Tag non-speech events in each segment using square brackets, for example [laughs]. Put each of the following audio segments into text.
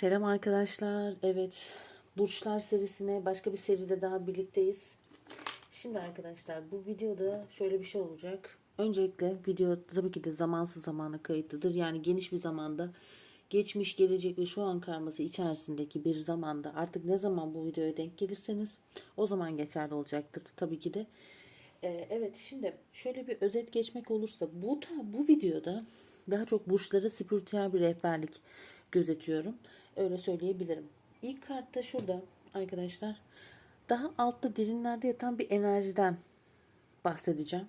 Selam arkadaşlar. Evet, Burçlar serisine başka bir seride daha birlikteyiz. Şimdi arkadaşlar bu videoda şöyle bir şey olacak. Öncelikle video tabii ki de zamansız zamana kayıtlıdır. Yani geniş bir zamanda geçmiş, gelecek ve şu an karması içerisindeki bir zamanda artık ne zaman bu videoya denk gelirseniz o zaman geçerli olacaktır tabii ki de. Ee, evet şimdi şöyle bir özet geçmek olursa bu bu videoda daha çok burçlara spiritüel bir rehberlik gözetiyorum. Öyle söyleyebilirim. İlk kartta şurada arkadaşlar daha altta derinlerde yatan bir enerjiden bahsedeceğim.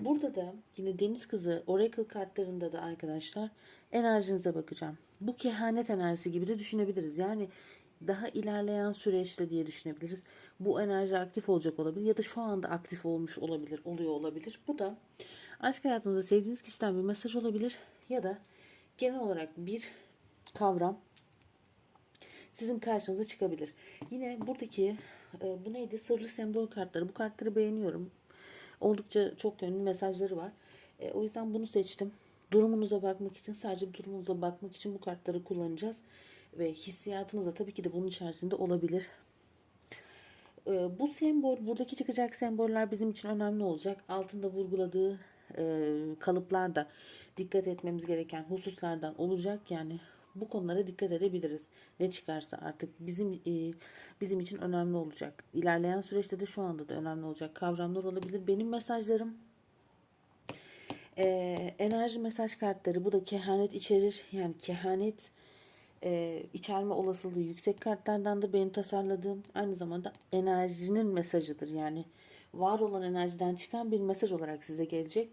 Burada da yine Deniz Kızı Oracle kartlarında da arkadaşlar enerjinize bakacağım. Bu kehanet enerjisi gibi de düşünebiliriz. Yani daha ilerleyen süreçte diye düşünebiliriz. Bu enerji aktif olacak olabilir ya da şu anda aktif olmuş olabilir, oluyor olabilir. Bu da aşk hayatınızda sevdiğiniz kişiden bir mesaj olabilir ya da genel olarak bir kavram sizin karşınıza çıkabilir. Yine buradaki e, bu neydi? Sırrı sembol kartları. Bu kartları beğeniyorum. Oldukça çok yönlü mesajları var. E, o yüzden bunu seçtim. Durumunuza bakmak için sadece durumunuza bakmak için bu kartları kullanacağız. Ve hissiyatınız da tabii ki de bunun içerisinde olabilir. E, bu sembol, buradaki çıkacak semboller bizim için önemli olacak. Altında vurguladığı e, kalıplar da dikkat etmemiz gereken hususlardan olacak. Yani bu konulara dikkat edebiliriz. Ne çıkarsa artık bizim e, bizim için önemli olacak. İlerleyen süreçte de şu anda da önemli olacak kavramlar olabilir. Benim mesajlarım e, enerji mesaj kartları bu da kehanet içerir. Yani kehanet e, içerme olasılığı yüksek kartlardandır benim tasarladığım. Aynı zamanda enerjinin mesajıdır. Yani var olan enerjiden çıkan bir mesaj olarak size gelecek.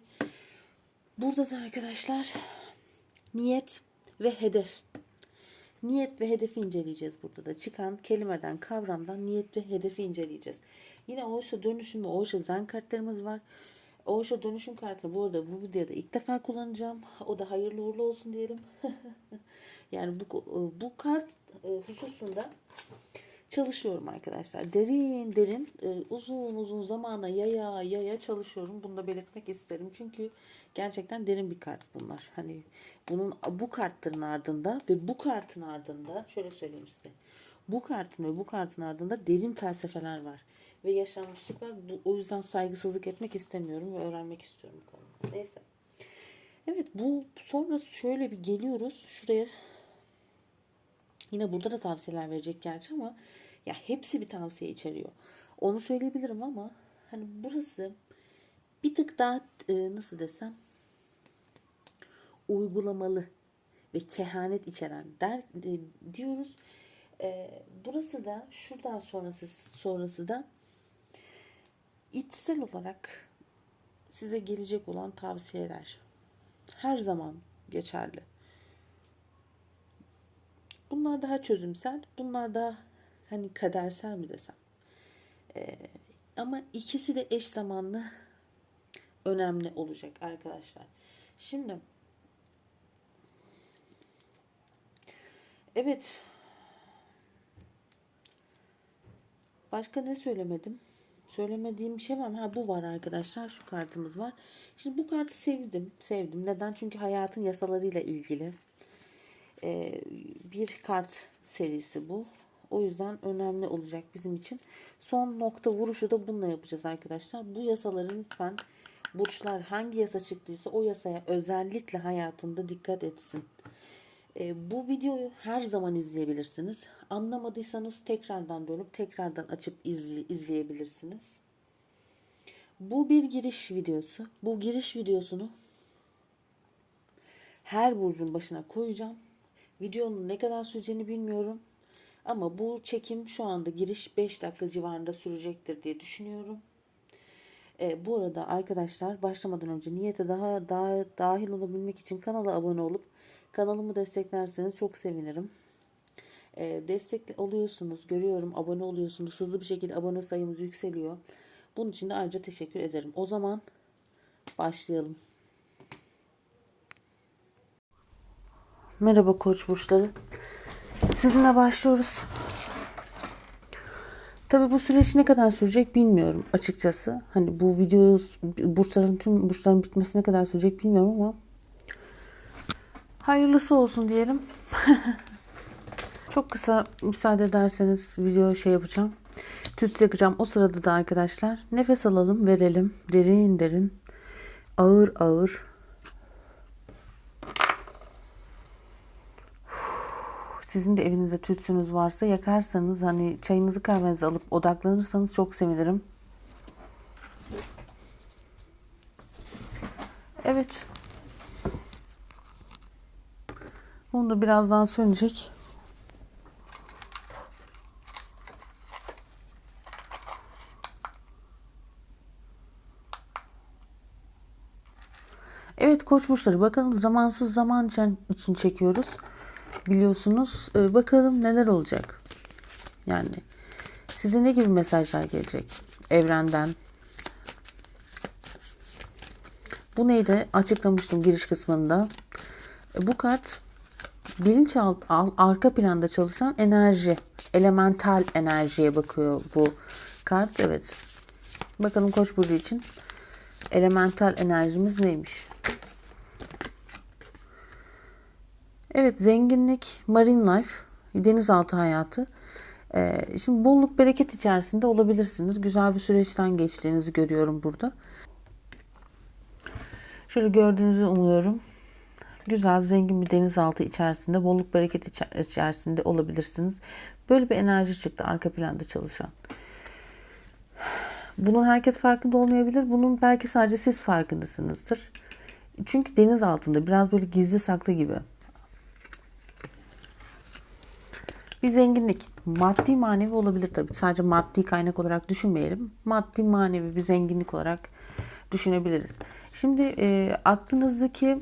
Burada da arkadaşlar niyet ve hedef. Niyet ve hedefi inceleyeceğiz burada da. Çıkan kelimeden, kavramdan niyet ve hedefi inceleyeceğiz. Yine Oğuş'a dönüşüm ve Oğuş'a zen kartlarımız var. Oğuş'a dönüşüm kartını bu arada bu videoda ilk defa kullanacağım. O da hayırlı uğurlu olsun diyelim. [laughs] yani bu, bu kart e, hususunda çalışıyorum arkadaşlar. Derin derin e, uzun uzun zamana yaya yaya çalışıyorum. Bunu da belirtmek isterim. Çünkü gerçekten derin bir kart bunlar. Hani bunun bu kartların ardında ve bu kartın ardında şöyle söyleyeyim size. Bu kartın ve bu kartın ardında derin felsefeler var. Ve yaşanmışlık var. Bu, o yüzden saygısızlık etmek istemiyorum ve öğrenmek istiyorum. Neyse. Evet bu sonra şöyle bir geliyoruz. Şuraya Yine burada da tavsiyeler verecek gerçi ama ya hepsi bir tavsiye içeriyor. Onu söyleyebilirim ama hani burası bir tık daha e, nasıl desem uygulamalı ve kehanet içeren der e, diyoruz. E, burası da şuradan sonrası sonrası da içsel olarak size gelecek olan tavsiyeler her zaman geçerli. Bunlar daha çözümsel, bunlar daha hani kadersel mi desem. Ee, ama ikisi de eş zamanlı önemli olacak arkadaşlar. Şimdi evet başka ne söylemedim? Söylemediğim bir şey var mı? Ha bu var arkadaşlar. Şu kartımız var. Şimdi bu kartı sevdim. Sevdim. Neden? Çünkü hayatın yasalarıyla ilgili e, bir kart serisi bu. O yüzden önemli olacak bizim için. Son nokta vuruşu da bununla yapacağız arkadaşlar. Bu yasaların lütfen burçlar hangi yasa çıktıysa o yasaya özellikle hayatında dikkat etsin. E, bu videoyu her zaman izleyebilirsiniz. Anlamadıysanız tekrardan dönüp tekrardan açıp izle, izleyebilirsiniz. Bu bir giriş videosu. Bu giriş videosunu her burcun başına koyacağım. Videonun ne kadar süreceğini bilmiyorum. Ama bu çekim şu anda giriş 5 dakika civarında sürecektir diye düşünüyorum. E, bu arada arkadaşlar başlamadan önce niyete daha, daha dahil olabilmek için kanala abone olup kanalımı desteklerseniz çok sevinirim. E, destek oluyorsunuz, görüyorum, abone oluyorsunuz. Hızlı bir şekilde abone sayımız yükseliyor. Bunun için de ayrıca teşekkür ederim. O zaman başlayalım. Merhaba koç burçları. Sizinle başlıyoruz. Tabi bu süreç ne kadar sürecek bilmiyorum açıkçası. Hani bu video burçların tüm burçların bitmesi ne kadar sürecek bilmiyorum ama hayırlısı olsun diyelim. [laughs] Çok kısa müsaade ederseniz video şey yapacağım. Tüts yakacağım. O sırada da arkadaşlar nefes alalım, verelim. Derin derin. Ağır ağır. Sizin de evinizde tütsünüz varsa yakarsanız hani çayınızı kahvenizi alıp odaklanırsanız çok sevinirim. Evet. Bunu da birazdan sönecek. Evet koç burçları bakalım zamansız zaman için- çekiyoruz. Biliyorsunuz Ee, bakalım neler olacak. Yani size ne gibi mesajlar gelecek evrenden. Bu neydi açıklamıştım giriş kısmında. E, Bu kart bilinçaltı al- arka planda çalışan enerji, elemental enerjiye bakıyor bu kart. Evet. Bakalım Koç burcu için elemental enerjimiz neymiş? Evet, zenginlik, marine life, denizaltı hayatı. Ee, şimdi bolluk bereket içerisinde olabilirsiniz. Güzel bir süreçten geçtiğinizi görüyorum burada. Şöyle gördüğünüzü umuyorum. Güzel, zengin bir denizaltı içerisinde, bolluk bereket içer- içerisinde olabilirsiniz. Böyle bir enerji çıktı arka planda çalışan. Bunun herkes farkında olmayabilir. Bunun belki sadece siz farkındasınızdır. Çünkü deniz altında biraz böyle gizli saklı gibi. Bir zenginlik. Maddi manevi olabilir tabii. Sadece maddi kaynak olarak düşünmeyelim. Maddi manevi bir zenginlik olarak düşünebiliriz. Şimdi e, aklınızdaki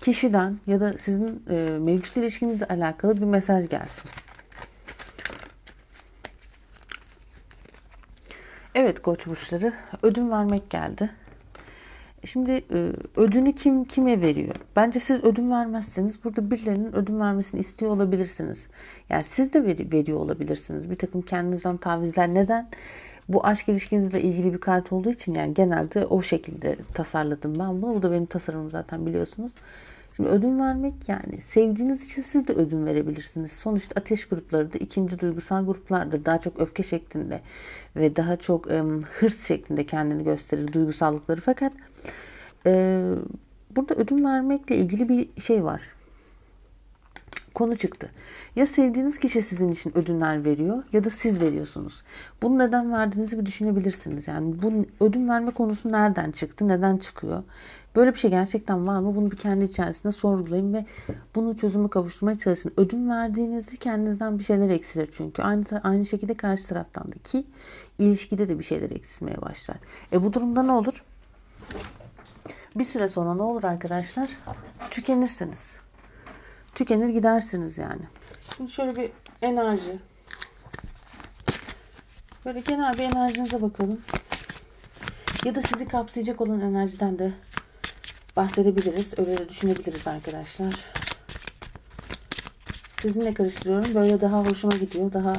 kişiden ya da sizin e, mevcut ilişkinizle alakalı bir mesaj gelsin. Evet koç burçları ödün vermek geldi. Şimdi e, ödünü kim kime veriyor? Bence siz ödün vermezseniz burada birilerinin ödün vermesini istiyor olabilirsiniz. Yani siz de veri, veriyor olabilirsiniz. Bir takım kendinizden tavizler. Neden? Bu aşk ilişkinizle ilgili bir kart olduğu için yani genelde o şekilde tasarladım ben bunu. Bu da benim tasarımım zaten biliyorsunuz. Şimdi ödün vermek yani sevdiğiniz için siz de ödün verebilirsiniz. Sonuçta ateş grupları da ikinci duygusal gruplardır. Daha çok öfke şeklinde ve daha çok e, hırs şeklinde kendini gösterir duygusallıkları. Fakat e, burada ödün vermekle ilgili bir şey var. Konu çıktı. Ya sevdiğiniz kişi sizin için ödünler veriyor ya da siz veriyorsunuz. Bunu neden verdiğinizi bir düşünebilirsiniz. Yani bu ödün verme konusu nereden çıktı, neden çıkıyor? Böyle bir şey gerçekten var mı? Bunu bir kendi içerisinde sorgulayın ve bunu çözümü kavuşturmaya çalışın. Ödün verdiğinizde kendinizden bir şeyler eksilir çünkü. Aynı aynı şekilde karşı taraftan da ki ilişkide de bir şeyler eksilmeye başlar. E bu durumda ne olur? Bir süre sonra ne olur arkadaşlar? Tükenirsiniz. Tükenir gidersiniz yani. Şimdi şöyle bir enerji. Böyle genel bir enerjinize bakalım. Ya da sizi kapsayacak olan enerjiden de bahsedebiliriz. Öyle de düşünebiliriz arkadaşlar. Sizinle karıştırıyorum. Böyle daha hoşuma gidiyor. Daha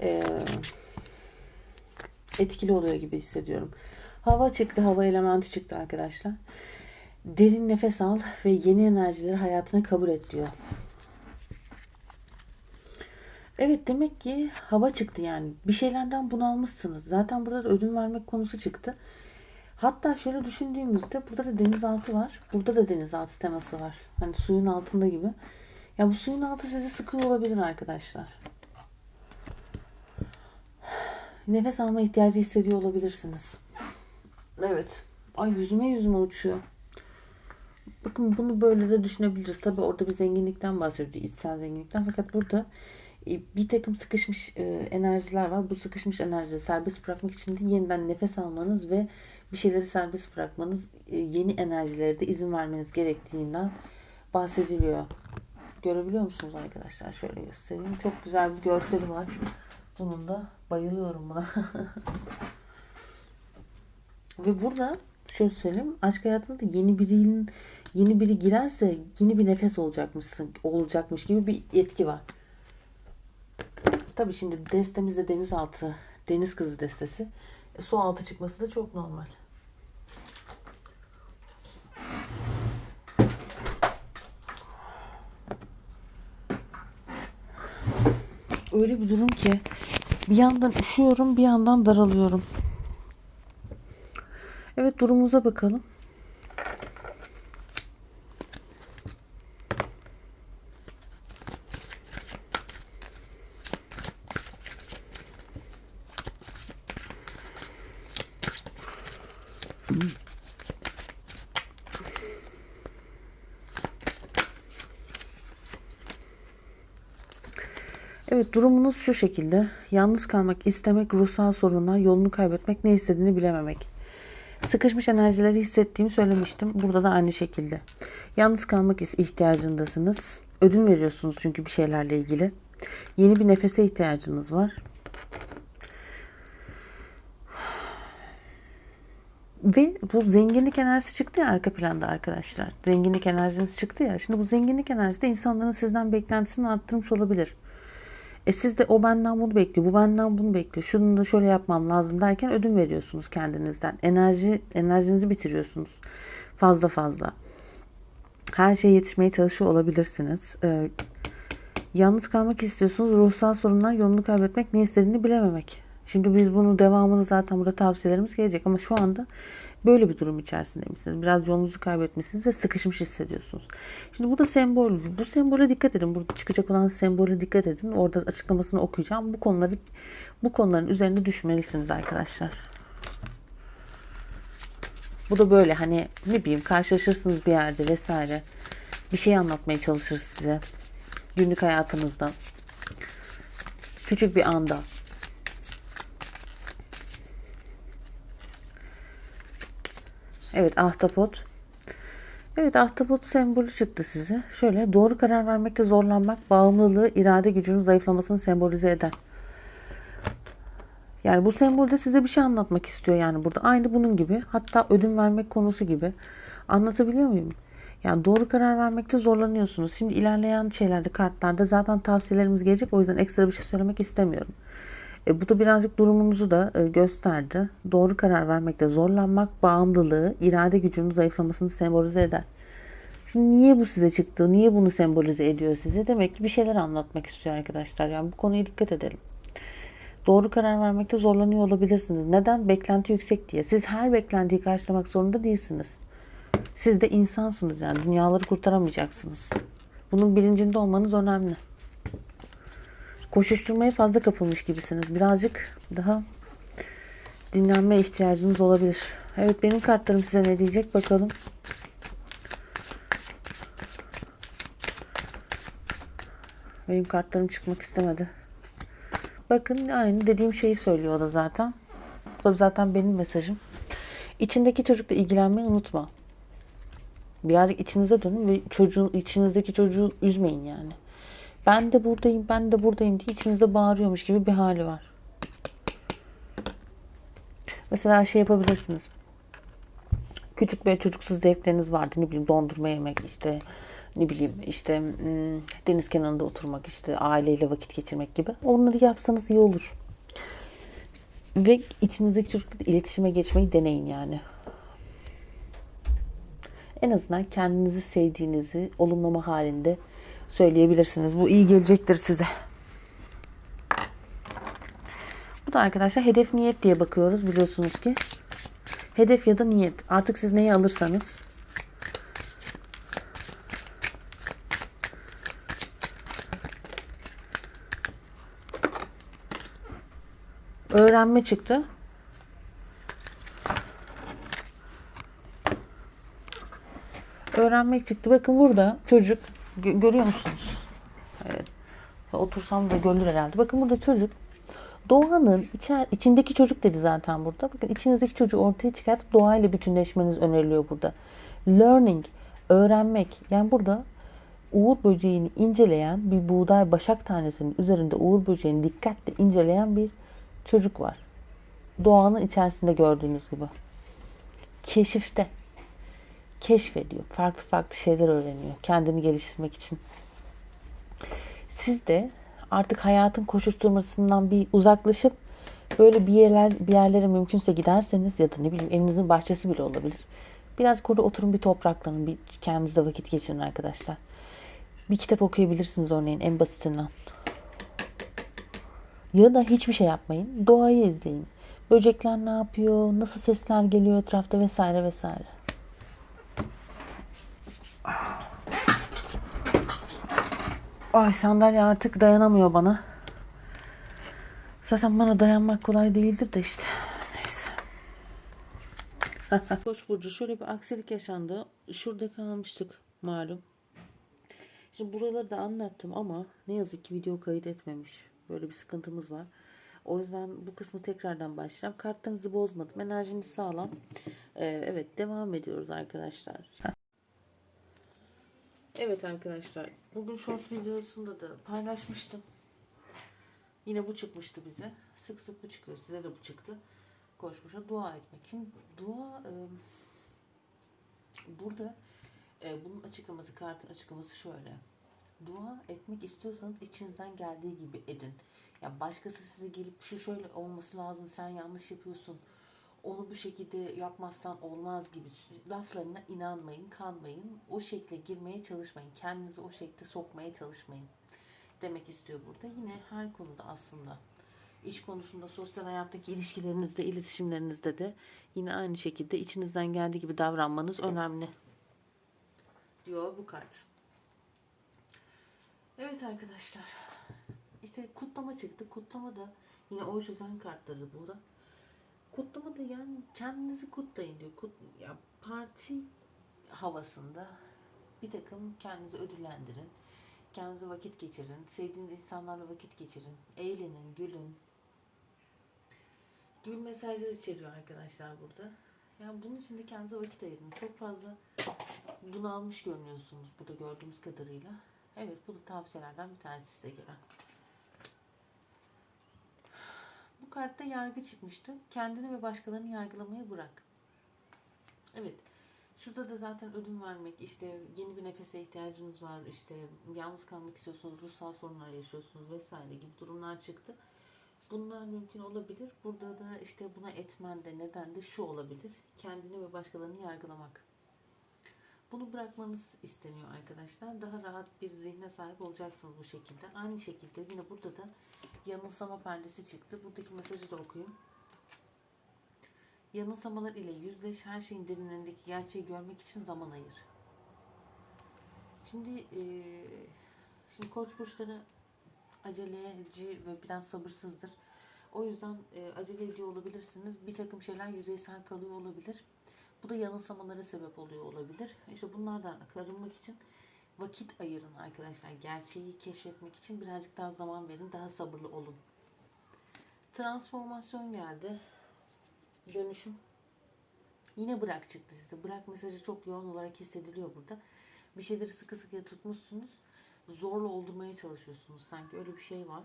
e, etkili oluyor gibi hissediyorum. Hava çıktı. Hava elementi çıktı arkadaşlar. Derin nefes al ve yeni enerjileri hayatına kabul et diyor. Evet demek ki hava çıktı yani. Bir şeylerden bunalmışsınız. Zaten burada da ödün vermek konusu çıktı. Hatta şöyle düşündüğümüzde burada da denizaltı var. Burada da denizaltı teması var. Hani suyun altında gibi. Ya bu suyun altı sizi sıkıyor olabilir arkadaşlar. Nefes alma ihtiyacı hissediyor olabilirsiniz. Evet. Ay yüzüme yüzüme uçuyor. Bakın bunu böyle de düşünebiliriz. Tabi orada bir zenginlikten bahsediyor. içsel zenginlikten. Fakat burada e, bir takım sıkışmış e, enerjiler var. Bu sıkışmış enerjileri serbest bırakmak için de yeniden nefes almanız ve bir şeyleri serbest bırakmanız, e, yeni enerjilere de izin vermeniz gerektiğinden bahsediliyor. Görebiliyor musunuz arkadaşlar? Şöyle göstereyim. Çok güzel bir görseli var. Bunun da bayılıyorum buna. [laughs] ve burada şöyle söyleyeyim. Aşk hayatınızda yeni birinin yeni biri girerse yeni bir nefes olacakmışsın olacakmış gibi bir etki var. Tabii şimdi destemizde denizaltı, deniz kızı destesi. E, su altı çıkması da çok normal. öyle bir durum ki bir yandan üşüyorum bir yandan daralıyorum. Evet durumumuza bakalım. Evet durumunuz şu şekilde. Yalnız kalmak istemek, ruhsal sorunlar, yolunu kaybetmek, ne istediğini bilememek. Sıkışmış enerjileri hissettiğimi söylemiştim. Burada da aynı şekilde. Yalnız kalmak ihtiyacındasınız. Ödün veriyorsunuz çünkü bir şeylerle ilgili. Yeni bir nefese ihtiyacınız var. Ve bu zenginlik enerjisi çıktı ya arka planda arkadaşlar. Zenginlik enerjiniz çıktı ya. Şimdi bu zenginlik enerjisi de insanların sizden beklentisini arttırmış olabilir. E siz de o benden bunu bekliyor, bu benden bunu bekliyor. Şunu da şöyle yapmam lazım derken ödün veriyorsunuz kendinizden. Enerji enerjinizi bitiriyorsunuz fazla fazla. Her şeye yetişmeye çalışıyor olabilirsiniz. Ee, yalnız kalmak istiyorsunuz. Ruhsal sorunlar, yolunu kaybetmek, ne istediğini bilememek. Şimdi biz bunu devamını zaten burada tavsiyelerimiz gelecek ama şu anda böyle bir durum içerisinde misiniz? Biraz yolunuzu kaybetmişsiniz ve sıkışmış hissediyorsunuz. Şimdi burada sembol. Bu sembole dikkat edin. Burada çıkacak olan sembole dikkat edin. Orada açıklamasını okuyacağım. Bu konuları bu konuların üzerinde düşmelisiniz arkadaşlar. Bu da böyle hani ne bileyim karşılaşırsınız bir yerde vesaire. Bir şey anlatmaya çalışır size. Günlük hayatınızda. Küçük bir anda. Evet ahtapot. Evet ahtapot sembolü çıktı size. Şöyle doğru karar vermekte zorlanmak, bağımlılığı, irade gücünün zayıflamasını sembolize eder. Yani bu sembolde size bir şey anlatmak istiyor yani burada. Aynı bunun gibi. Hatta ödün vermek konusu gibi. Anlatabiliyor muyum? Yani doğru karar vermekte zorlanıyorsunuz. Şimdi ilerleyen şeylerde kartlarda zaten tavsiyelerimiz gelecek. O yüzden ekstra bir şey söylemek istemiyorum. E, bu da birazcık durumunuzu da e, gösterdi. Doğru karar vermekte zorlanmak, bağımlılığı, irade gücünün zayıflamasını sembolize eder. Şimdi niye bu size çıktı? Niye bunu sembolize ediyor size? Demek ki bir şeyler anlatmak istiyor arkadaşlar. Yani bu konuya dikkat edelim. Doğru karar vermekte zorlanıyor olabilirsiniz. Neden? Beklenti yüksek diye. Siz her beklentiyi karşılamak zorunda değilsiniz. Siz de insansınız yani. Dünyaları kurtaramayacaksınız. Bunun bilincinde olmanız önemli koşuşturmaya fazla kapılmış gibisiniz. Birazcık daha dinlenme ihtiyacınız olabilir. Evet benim kartlarım size ne diyecek bakalım. Benim kartlarım çıkmak istemedi. Bakın aynı dediğim şeyi söylüyor o da zaten. Bu da zaten benim mesajım. İçindeki çocukla ilgilenmeyi unutma. Birazcık içinize dönün ve çocuğun içinizdeki çocuğu üzmeyin yani. Ben de buradayım, ben de buradayım diye içinizde bağırıyormuş gibi bir hali var. Mesela şey yapabilirsiniz. Küçük böyle çocuksuz zevkleriniz vardı. Ne bileyim dondurma yemek işte ne bileyim işte hmm, deniz kenarında oturmak işte aileyle vakit geçirmek gibi. Onları yapsanız iyi olur. Ve içinizdeki çocukla iletişime geçmeyi deneyin yani. En azından kendinizi sevdiğinizi olumlama halinde söyleyebilirsiniz. Bu iyi gelecektir size. Bu da arkadaşlar hedef niyet diye bakıyoruz biliyorsunuz ki. Hedef ya da niyet. Artık siz neyi alırsanız. Öğrenme çıktı. Öğrenmek çıktı. Bakın burada çocuk Gö- görüyor musunuz? Evet. Otursam da görülür herhalde. Bakın burada çocuk doğanın içer, içindeki çocuk dedi zaten burada. Bakın içinizdeki çocuğu ortaya çıkartıp doğayla bütünleşmeniz öneriliyor burada. Learning, öğrenmek. Yani burada uğur böceğini inceleyen bir buğday başak tanesinin üzerinde uğur böceğini dikkatle inceleyen bir çocuk var. Doğanın içerisinde gördüğünüz gibi. Keşifte keşfediyor. Farklı farklı şeyler öğreniyor. Kendini geliştirmek için. Siz de artık hayatın koşuşturmasından bir uzaklaşıp böyle bir yerler bir yerlere mümkünse giderseniz ya da ne bileyim evinizin bahçesi bile olabilir. Biraz orada oturun bir topraklanın. Bir kendinizde vakit geçirin arkadaşlar. Bir kitap okuyabilirsiniz örneğin en basitinden. Ya da hiçbir şey yapmayın. Doğayı izleyin. Böcekler ne yapıyor, nasıl sesler geliyor etrafta vesaire vesaire. Ay sandalye artık dayanamıyor bana. Zaten bana dayanmak kolay değildir de işte. Neyse. [laughs] Koç burcu şöyle bir aksilik yaşandı. Şurada kalmıştık malum. Şimdi buraları da anlattım ama ne yazık ki video kayıt etmemiş. Böyle bir sıkıntımız var. O yüzden bu kısmı tekrardan başlayacağım. Kartlarınızı bozmadım. Enerjiniz sağlam. Ee, evet devam ediyoruz arkadaşlar. Evet arkadaşlar. Bugün short videosunda da paylaşmıştım. Yine bu çıkmıştı bize. Sık sık bu çıkıyor. Size de bu çıktı. Koşmuşa dua etmek. Şimdi dua e, burada e, bunun açıklaması, kartın açıklaması şöyle. Dua etmek istiyorsanız içinizden geldiği gibi edin. Ya başkası size gelip şu şöyle olması lazım, sen yanlış yapıyorsun. Onu bu şekilde yapmazsan olmaz gibi laflarına inanmayın, kanmayın. O şekle girmeye çalışmayın. Kendinizi o şekle sokmaya çalışmayın demek istiyor burada. Yine her konuda aslında iş konusunda, sosyal hayattaki ilişkilerinizde, iletişimlerinizde de yine aynı şekilde içinizden geldiği gibi davranmanız önemli. Diyor bu kart. Evet arkadaşlar. İşte kutlama çıktı. Kutlama da yine o çözen kartları burada. Kutlama da yani kendinizi kutlayın diyor. Kut, ya parti havasında bir takım kendinizi ödüllendirin. Kendinize vakit geçirin. Sevdiğiniz insanlarla vakit geçirin. Eğlenin, gülün. Gibi mesajlar içeriyor arkadaşlar burada. Yani bunun için de kendinize vakit ayırın. Çok fazla bunalmış görünüyorsunuz burada gördüğümüz kadarıyla. Evet bu da tavsiyelerden bir tanesi size gelen. Bu kartta yargı çıkmıştı. Kendini ve başkalarını yargılamaya bırak. Evet. Şurada da zaten ödün vermek, işte yeni bir nefese ihtiyacınız var, işte yalnız kalmak istiyorsunuz, ruhsal sorunlar yaşıyorsunuz vesaire gibi durumlar çıktı. Bunlar mümkün olabilir. Burada da işte buna etmen de neden de şu olabilir. Kendini ve başkalarını yargılamak. Bunu bırakmanız isteniyor arkadaşlar. Daha rahat bir zihne sahip olacaksınız bu şekilde. Aynı şekilde yine burada da yanılsama perdesi çıktı. Buradaki mesajı da okuyayım. Yanılsamalar ile yüzleş, her şeyin derinlerindeki gerçeği görmek için zaman ayır. Şimdi eee, şimdi koç burçları aceleci ve biraz sabırsızdır. O yüzden e, aceleci olabilirsiniz. Bir takım şeyler yüzeysel kalıyor olabilir. Bu da yanılsamalara sebep oluyor olabilir. İşte bunlardan arınmak için vakit ayırın arkadaşlar. Gerçeği keşfetmek için birazcık daha zaman verin. Daha sabırlı olun. Transformasyon geldi. Dönüşüm. Yine bırak çıktı size. Bırak mesajı çok yoğun olarak hissediliyor burada. Bir şeyleri sıkı sıkıya tutmuşsunuz. Zorla oldurmaya çalışıyorsunuz. Sanki öyle bir şey var.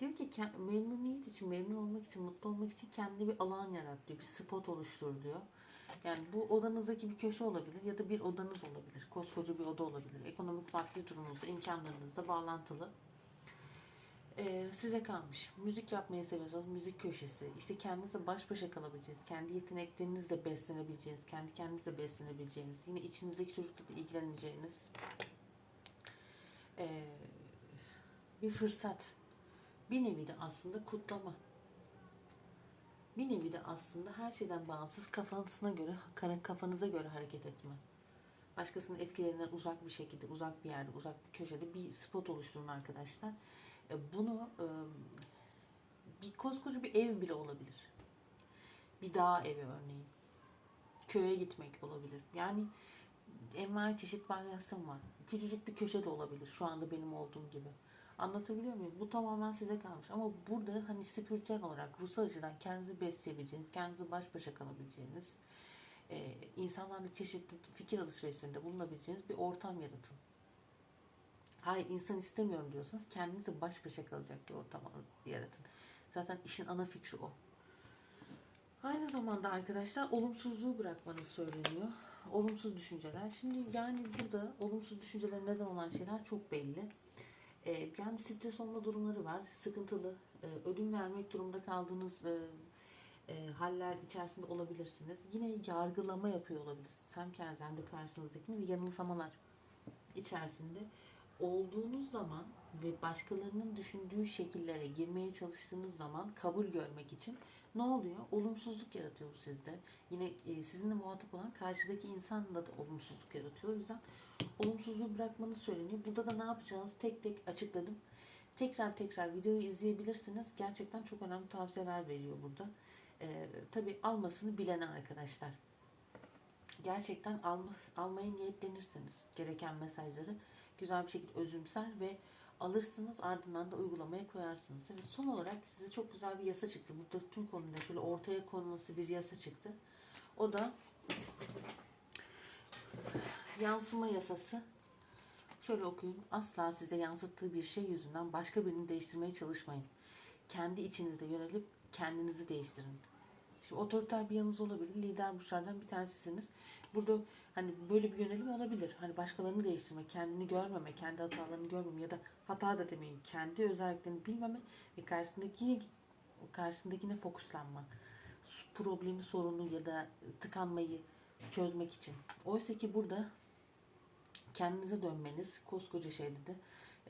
Diyor ki memnuniyet için, memnun olmak için, mutlu olmak için kendine bir alan yarat diyor. Bir spot oluştur diyor. Yani bu odanızdaki bir köşe olabilir ya da bir odanız olabilir. Koskoca bir oda olabilir. Ekonomik maddi durumunuzla, imkanlarınızla bağlantılı. Ee, size kalmış. Müzik yapmayı seviyorsanız müzik köşesi. İşte kendinizle baş başa kalabileceğiniz, kendi yeteneklerinizle beslenebileceğiniz, kendi kendinizle beslenebileceğiniz, yine içinizdeki çocukla da ilgileneceğiniz ee, bir fırsat. Bir nevi de aslında kutlama. Bir nevi de aslında her şeyden bağımsız kafasına göre, kafanıza göre hareket etme. Başkasının etkilerinden uzak bir şekilde, uzak bir yerde, uzak bir köşede bir spot oluşturun arkadaşlar. E, Bunu e, bir koskoca bir ev bile olabilir. Bir dağ evi örneğin. Köye gitmek olabilir. Yani envai çeşit varyasyon var. Küçücük bir köşe de olabilir. Şu anda benim olduğum gibi. Anlatabiliyor muyum? Bu tamamen size kalmış. Ama burada hani spiritüel olarak, ruhsal açıdan kendinizi besleyebileceğiniz, kendinizi baş başa kalabileceğiniz, e, insanlarla çeşitli fikir alışverişlerinde bulunabileceğiniz bir ortam yaratın. Hayır insan istemiyorum diyorsanız kendinize baş başa kalacak bir ortam yaratın. Zaten işin ana fikri o. Aynı zamanda arkadaşlar olumsuzluğu bırakmanız söyleniyor. Olumsuz düşünceler. Şimdi yani burada olumsuz düşünceler neden olan şeyler çok belli. Ee, yani stres olma durumları var. Sıkıntılı. e, ödün vermek durumunda kaldığınız e, e, haller içerisinde olabilirsiniz. Yine yargılama yapıyor olabilirsiniz. Hem kendiniz hem de karşınızdakini ve yanılsamalar içerisinde olduğunuz zaman ve başkalarının düşündüğü şekillere girmeye çalıştığınız zaman kabul görmek için ne oluyor? Olumsuzluk yaratıyor sizde. Yine e, sizinle muhatap olan karşıdaki insanla da olumsuzluk yaratıyor. O yüzden olumsuzluğu bırakmanız söyleniyor. Burada da ne yapacağınızı tek tek açıkladım. Tekrar tekrar videoyu izleyebilirsiniz. Gerçekten çok önemli tavsiyeler veriyor burada. Ee, tabii almasını bilene arkadaşlar. Gerçekten alma, almaya niyetlenirseniz gereken mesajları güzel bir şekilde özümser ve alırsınız ardından da uygulamaya koyarsınız. Evet son olarak size çok güzel bir yasa çıktı. Burada tüm konuda şöyle ortaya konulması bir yasa çıktı. O da yansıma yasası. Şöyle okuyun. Asla size yansıttığı bir şey yüzünden başka birini değiştirmeye çalışmayın. Kendi içinizde yönelip kendinizi değiştirin. Şimdi otoriter bir yanınız olabilir. Lider burçlardan bir tanesisiniz. Burada hani böyle bir yönelim olabilir. Hani başkalarını değiştirme, kendini görmeme, kendi hatalarını görmeme ya da hata da demeyeyim. Kendi özelliklerini bilmeme ve karşısındaki karşısındakine fokuslanma. Problemi, sorunu ya da tıkanmayı çözmek için. Oysa ki burada kendinize dönmeniz koskoca şeyde de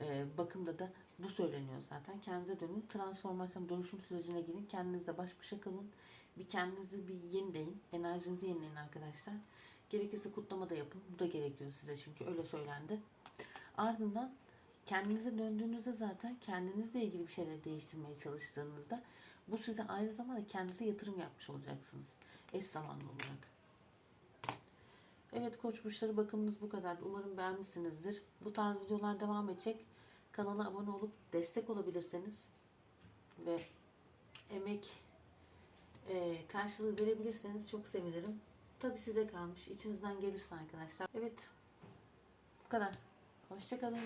e, bakımda da bu söyleniyor zaten. Kendinize dönün. Transformasyon, dönüşüm sürecine girin. Kendinizle baş başa kalın. Bir kendinizi bir yenileyin. Enerjinizi yenileyin arkadaşlar. Gerekirse kutlama da yapın. Bu da gerekiyor size çünkü öyle söylendi. Ardından kendinize döndüğünüzde zaten kendinizle ilgili bir şeyleri değiştirmeye çalıştığınızda bu size aynı zamanda kendinize yatırım yapmış olacaksınız. Eş zamanlı olarak. Evet koç burçları bakımınız bu kadar. Umarım beğenmişsinizdir. Bu tarz videolar devam edecek. Kanala abone olup destek olabilirseniz ve emek e, karşılığı verebilirseniz çok sevinirim. Tabi size kalmış. İçinizden gelirse arkadaşlar. Evet. Bu kadar. Hoşçakalın.